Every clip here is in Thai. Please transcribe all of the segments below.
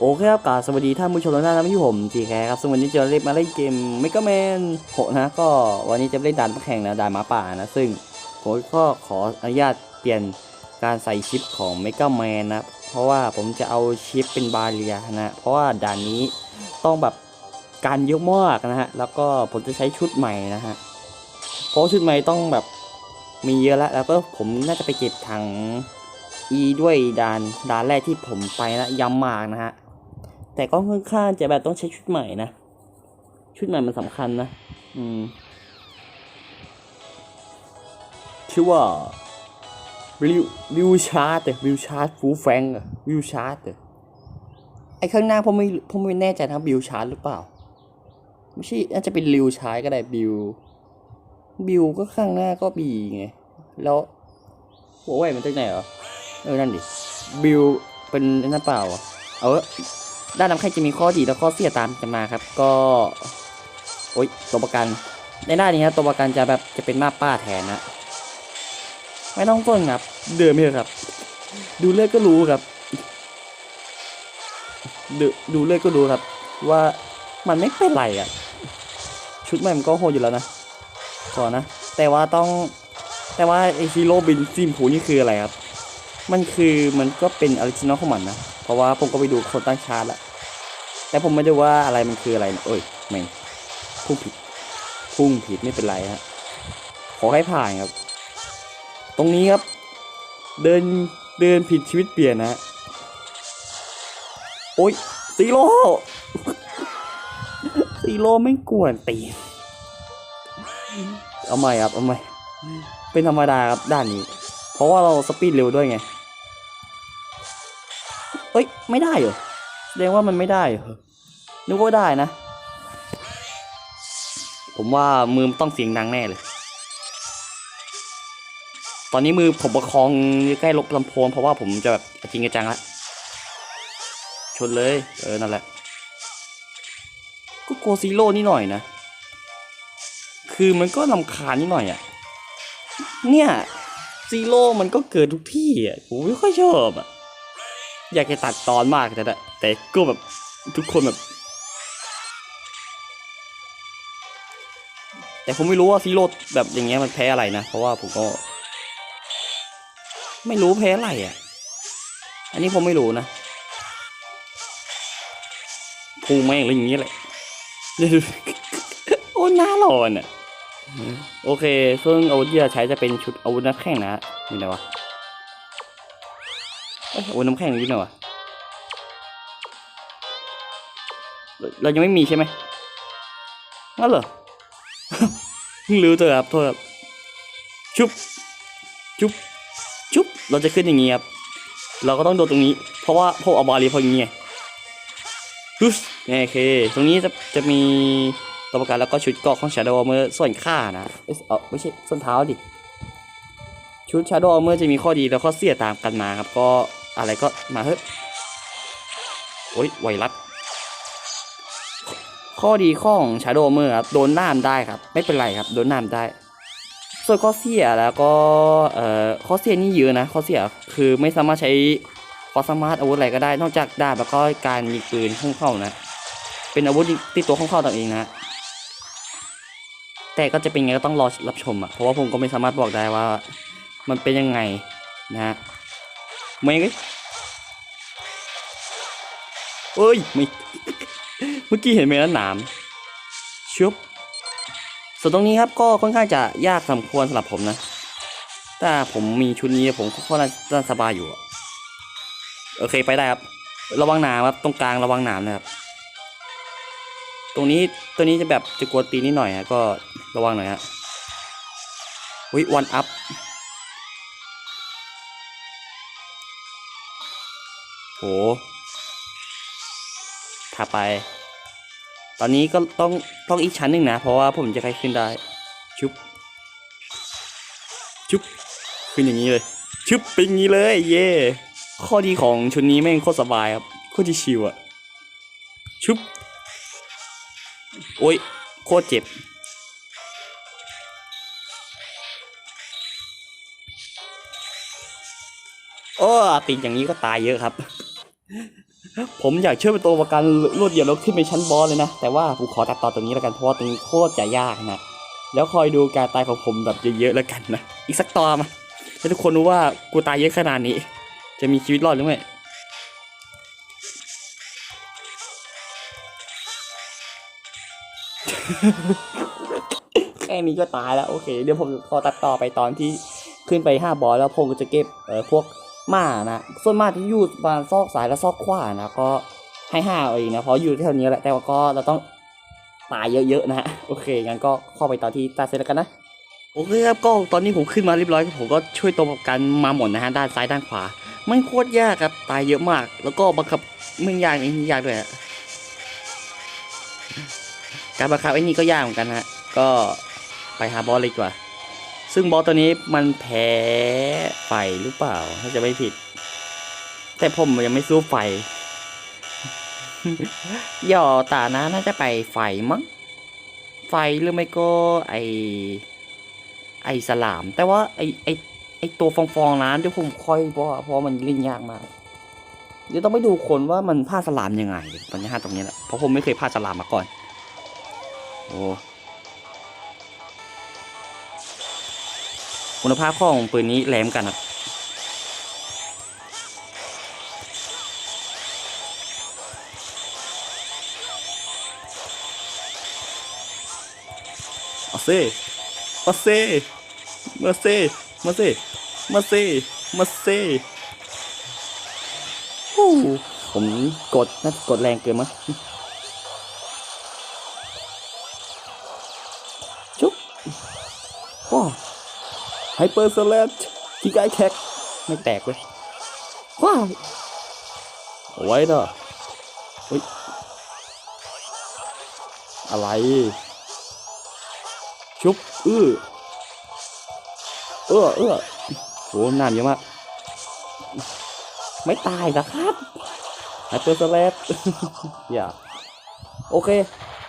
โอเคครับกาสวัสดีท่านผู้ชมทุกท่านนะที่ผมจีแคครับซึ่งวันนี้จะเล่นมาเล่นเกมไม่ก็แมนโหนะก็วันนี้จะเล่นด่านแข่งนะด่านหมาป่านะ ซึ่งผมก็ขออนุญาตเปลี่ยนการใส่ชิปของเมก a แมนนะ เพราะว่าผมจะเอาชิปเป็นบาเรียนะ เพราะว่าด่านนี้ต้องแบบการเยอะมากนะฮะ แล้วก็ผมจะใช้ชุดใหม่นะฮะ เพราะชุดใหม่ต้องแบบมีเยอะแล้ว แล้วก็ผมน่าจะไปเก็บถัง E ด้วยด่านด่านแรกที่ผมไปนะย้ำมากนะฮะ แต่ก็ค่อนข้างจะแบบต้องใช้ชุดใหม่นะ ชุดใหม่มันสำคัญนะ อืมชื่อว่าวิววิวชาร์ตวิวชาร์ตฟูแฟงวิวชาร์ตไอ้ข้างหน้าผมไม่ผมไม่แน่ใจนะบิวชาร์ตหรือเปล่า ไม่ใช่น่าจะเป็นริวชาร์ตก็ได้บิวบิวก็ข้างหน้าก็บีไง แล้วหัวไหวมันจากไหนเหรอ เออ นั่นดิบิวเป็นนั่นเปล่า เอาเถอ ด้านลำแข้งจะมีข้อดีและข้อเสียตามกันมาครับ ก็โอ๊ยตัวประกันในหน้านี้ครับตัวประกันจะแบบจะเป็นมาป้าแทนนะไม่ต้องต้นครับ เดินไปเอะครับ ดูเลือดก็รู้ครับดูดูเลือดก็รู้ครับ ว่ามันไม่เป็นไรอะ ชุดใหม่มันก็โหดอยู่แล้วนะก่อนนะ แต่ว่าต้องแต่ว่าไอฮีโร่บินซิมพูนี่คืออะไรครับ มันคือมันก็เป็นออริจินอลของมันนะ เพราะว่าผมก็ไปดูคนตั้งชาร์ตแล้ว แต่ผมไม่ได้ว่าอะไรมันคืออะไรเอ้ยไม่พุ่งผิดพุ่งผิดไม่เป็นไรฮะขอให้ผ่านครับ ตรงนี้ครับ เดินเดินผิดชีวิตเปลี่ยนนะฮะโอ้ยซีโร่ซีโร่ไม่กวนตีเอาใหม่ครับเอาใหม่เป็นธรรมดาครับด้านนี้ เพราะว่าเราสปีดเร็วด้วยไงเอ้ย ไม่ได้เหรอ แสดงว่ามันไม่ได้เหรอนึกว่าได้นะ ผมว่ามือมต้องเสียงดังแน่เลย ตอนนี้มือผมประคองใกล้ลบลำโพงเพราะว่าผมจะแบบจริงจังละชนเลย เออ นั่นแหละ ก็โกซีโร่นี่หน่อยนะ คือมันก็ลำคาญนิดหน่อยอะ่ะ เนี่ย ซีโร่มันก็เกิดทุกที่อะ ผมไม่ค่อยชอบอะ อยากจะตัดตอนมากแต่แต่แต่ก็แบบทุกคนแบบ แต่ผมไม่รู้ว่าซีโร่แบบอย่างเงี้ยมันแพ้อะไรนะ เพราะว่าผมก็ ไม่รู้แพ้อะไรอะ อันนี้ผมไม่รู้นะพูแม่งอะไรอย่างเงี้ยแหละโอ้หน้าหลอนอะ โอเคซึ่งอาวุธที่จะใช้จะเป็นชุดอาวุธน้ำแข็งนะอยู่ไหนวะ เอ้ยอาวุธน้ำแข็งอยู่ไหนวะเราเรายังไม่มีใช่ไหมงั้นเหรอเพิ่งรู้ตัวครับโทษครับชุบชุบชุบเราจะขึ้นอย่างงี้ครับเราก็ต้องโดดตรงนี้ เพราะว่าพวกอาบาลีพวกนี้ไงฮึสโอเค ตรงนี้จะจะมีตัวประกันแล้วก็ชุดเกาะของ Shadow Armor ส่วนข้านะเออไม่ใช่ส้นเท้าดิชุด Shadow Armor จะมีข้อดีแล้วข้อเสียตามกันมาครับก็ อะไรก็มาเฮ้ยโอ้ยไวรัสข้อดีของ Shadow Armor ครับโดนน้ำได้ครับ ไม่เป็นไรครับ โดนน้ำได้ ส่วนข้อเสียแล้วก็เอ่อข้อเสียนี่เยอะนะข้อเสียคือไม่สามารถใช้ความสามารถอาวุธอะไรก็ได้ นอกจากดาบแล้วก็การยิงปืนของเข้านะ เป็นอาวุธที่ตัวของเข้าตัวเองนะแต่ก็จะเป็นไงก็ต้องรอรับชมอะเพราะว่าผมก็ไม่สามารถบอกได้ว่า มันเป็นยังไงนะฮะ ไม่ไงเอ้ยไม่เมื่อกี้เห็นไหมนะหนามชุบส่วนตรงนี้ครับก็ค่อนข้างจะยากสมควรสำหรับผมนะถ้าผมมีชุดนี้ผมก็ค่อนข้างสบายอยู่ โอเคไปได้ครับ ระวังหนามครับตรงกลางระวังหนามนะครับ ตรงนี้ตัวนี้จะแบบจะกลัวตีนิดหน่อยฮะก็ระวังหน่อยฮะวิวันอัพ ถ้าไป ตอนนี้ก็ต้องต้องอีกชั้นหนึ่งนะ เพราะว่าผมจะใครขึ้นได้ ชุบ ชุบ ขึ้นอย่างนี้เลย ชุบเป็นอย่างนี้เลย เย่ข้อดีของชุดนี้แม่งโคตรสบายครับโคตรชิวอะชุบ โอ้ย โคตรเจ็บโอ้ติดอย่างนี้ก็ตายเยอะครับ ผมอยากช่วยเป็นตัวประกันรวดเดียวแล้วขึ้นไปชั้นบอสเลยนะ แต่ว่าผมขอตัดต่อตรงนี้แล้วกันเพราะว่าตรงนี้โคตรจะยากนะ แล้วคอยดูการตายของผมแบบเยอะๆแล้วกันนะ อีกสักตอนมาให้ทุกคนรู้ว่ากูตายเยอะขนาดนี้ จะมีชีวิตรอดหรือไม่แค่นี้ก็ตายแล้วโอเค เดี๋ยวผมขอตัดต่อไปตอนที่ขึ้นไปห้าบอสแล้วผมก็จะเก็บเอ่อพวก มานะส่วนมากที่อยู่บานซอกซ้ายและซอกขวานะก็ให้ห้าเอาเองนะเพราะอยู่แถวนี้แหละแต่ว่าก็เราต้องตายเยอะๆนะฮะโอเคงั้นก็เข้าไปตอนที่ตาเสร็จแล้วกันนะโอเคครับก็ตอนนี้ผมขึ้นมาเรียบร้อยผมก็ช่วยตัวประกันมาหมดนะฮะด้านซ้ายด้านขวามันโคตรยากครับตายเยอะมาก แล้วก็บังคับมึงยากนี่ยากด้วยการบังคับไอ้นี่ก็ยากเหมือนกันฮะก็ไปหาบอสเลยดีกว่า ซึ่งบอสตัวนี้มันแพ้ไฟหรือเปล่า ถ้าจะไม่ผิด แต่ผมยังไม่สู้ไฟย่อตานะน่าจะไปไฟมั้ง ไฟหรือไม่ก็ไอไอสลาม แต่ว่าไอไอไอตัวฟองฟองๆนั้นเดี๋ยวผมค่อยเพราะเพราะมันเล่นยากมาก เดี๋ยวต้องไปดูคนว่ามันพลาดสลามยังไงตอนนี้ฮะตรงนี้แหละเพราะผมไม่เคยพลาดสลามมาก่อน โอ้ คุณภาพของปืนนี้แหลมกันครับเอาซิมาเซ่มาเซ่มาเซ่มาเซ่มาเซโอ้ผมกดนะกดแรงเกินมั้ง ไฮเปอร์สแลชที่ไกแท็กไม่แตกเลยว้าวเอาไว้เถอะเฮ้ยอะไร ชุบเอื้อเอื้อเอื้อโหน้ำเยอะมาก ไม่ตายนะครับไฮเปอร์สแลชอย่าโอเค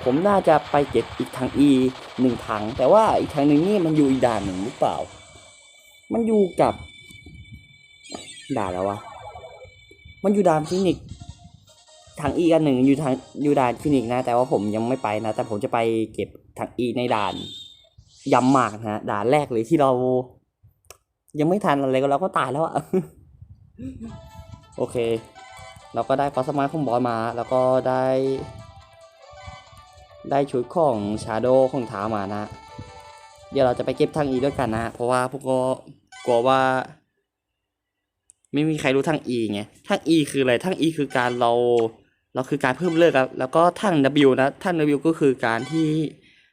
ผมน่าจะไปเก็บอีกทาง E หนึ่งถัง แต่ว่าอีกทางหนึ่งนี่มันอยู่อีกด่านหนึ่งหรือเปล่า มันอยู่กับ ด่านแล้ววะ มันอยู่ด่านฟินิก ทาง E กันหนึ่งอยู่ทางอยู่ด่านฟินิกนะ แต่ว่าผมยังไม่ไปนะ แต่ผมจะไปเก็บทาง E ในด่านยำมากนะด่านแรกเลยที่เรา ยังไม่ทันอะไรก็เราก็ตายแล้วอะโอเค เราก็ได้คอสมาร์ทของบอสมา แล้วก็ได้ ได้ชุดของชาโดของเท้ามานะ เดี๋ยวเราจะไปเก็บทางอีด้วยกันนะ เพราะว่าพวกก็กลัวว่า ไม่มีใครรู้ทางอีไงทางอีคืออะไรทางอีคือการเรา เราคือการเพิ่มเลือดครับแล้วก็ทาง W นะทาง W ก็คือการที่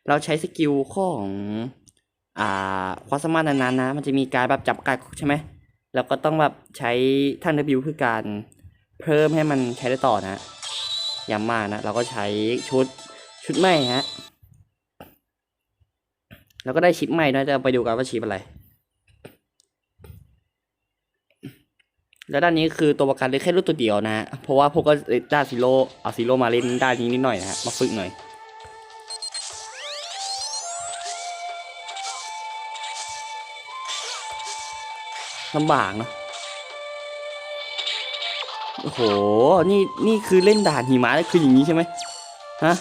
เราใช้สกิลของอ่าความสามารถนั้นๆนะ มันจะมีการแบบจับกัดใช่ไหมแล้วก็ต้องแบบใช้ทาง W คือการเพิ่มให้มันใช้ได้ต่อนะย้ำมากนะ เราก็ใช้ชุดชุดใหม่ฮะ แล้วก็ได้ชิปใหม่ด้วยจะไปดูกันว่าชิปอะไร แล้วด้านนี้คือตัวประกันเล่นแค่รุ่นตัวเดียวนะฮะ เพราะว่าพวกก็ด้านซีโร่เอาซีโร่มาเล่นด้านนี้นิดหน่อยนะฮะ มาฝึกหน่อยลำบากเนะโอ้โห นี่นี่คือเล่นด่านหิมะคืออย่างนี้ใช่ไหมฮะ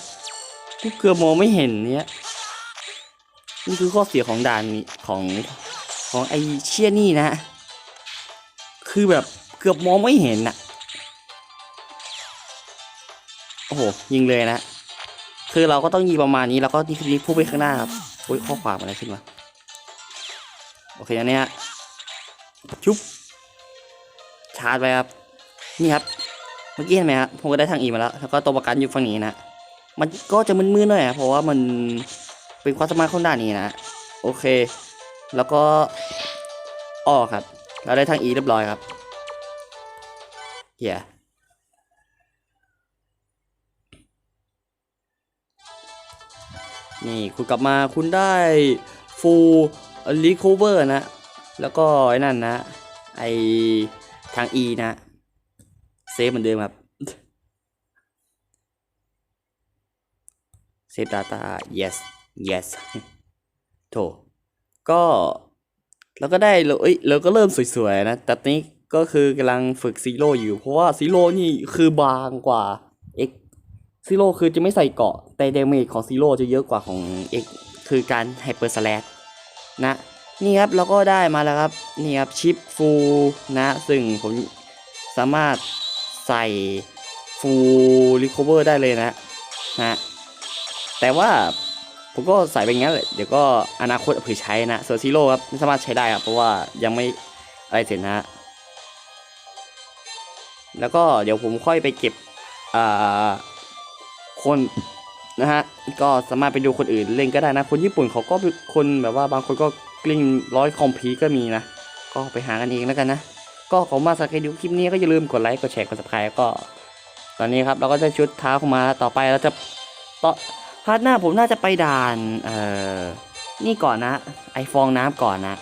กูเกือบมองไม่เห็นเนี่ย นี่คือข้อเสียของด่านนี้ของของไอเชี่ยนี่นะ คือแบบเกือบมองไม่เห็นน่ะโอ้โห ยิงเลยนะ คือเราก็ต้องยิงประมาณนี้ แล้วก็นี่คือนี่พุ่งไปข้างหน้าครับโอ้ยข้อความอะไรขึ้นมา โอเคอันนี้ยชุบ ชาร์จไปครับ นี่ครับ เมื่อกี้เห็นไหมครับผมก็ได้ทางอีมาแล้ว แล้วก็ตัวประกันอยู่ฝั่งนี้นะ มันก็จะมึนๆหน่อยอะเพราะว่ามัน เป็นความสามารถของด้านนี้นะ โอเค แล้วก็อ้อครับ เราได้ทางอีเรียบร้อยครับเฮียนี่คุณกลับมาคุณได้ฟูลรีค o เวอร์นะ แล้วก็ไอ้นั่นนะ ไอทาง E นะ เซฟเหมือนเดิมครับ เซฟ Data yes yes โถก็เราก็ได้เราเอ้ยเราก็เริ่มสวยๆนะ แต่นี้ก็คือกำลังฝึกซีโร่อยู่ เพราะว่าซีโร่นี่คือบางกว่าเอกซีโร่คือจะไม่ใส่เกาะ แต่เดเมจของซีโร่จะเยอะกว่าของเอกคือการไฮเปอร์สแลชนะ นี่ครับเราก็ได้มาแล้วครับ นี่ครับชิปฟูนะ ซึ่งผมสามารถใส่ฟูรีคอเวอร์ได้เลยนะฮะแต่ว่า ผมก็ใส่ไปงั้นแหละเดี๋ยวก็อนาคตเผื่อใช้นะส่วนซีโร่ครับไม่สามารถใช้ได้ครับเพราะว่ายังไม่อะไรเสร็จนะฮะแล้วก็เดี๋ยวผมค่อยไปเก็บอ่าคนนะฮะก็สามารถไปดูคนอื่นเล่นก็ได้นะ คนญี่ปุ่นเขาก็เป็นคนแบบว่าบางคนก็กลิ้งร้อยคอมพีก็มีนะ ก็ไปหากันเองแล้วกันนะ ก็ขอมาสักการดูคลิปนี้ก็อย่าลืมกดไลค์กดแชร์กด subscribe ก็ ตอนนี้ครับเราก็ได้ชุดเท้าเข้ามาต่อไปเราจะต่อ พาร์ทหน้าผมน่าจะไปด่าน เอ่อ นี่ก่อนนะ ไอฟองน้ำก่อนนะ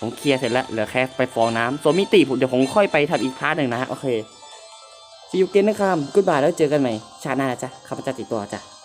ผมเคลียร์เสร็จแล้ว เหลือแค่ไปฟองน้ำส่วนมิติผมเดี๋ยวผมค่อยไปทำอีกพาร์ทหนึ่งนะ โอเคซีอูเกนนะครับกุดบายแล้วเจอกันใหม่ ชาติหน้านะจ๊ะข้าพเจ้าติดตัวจ้ะ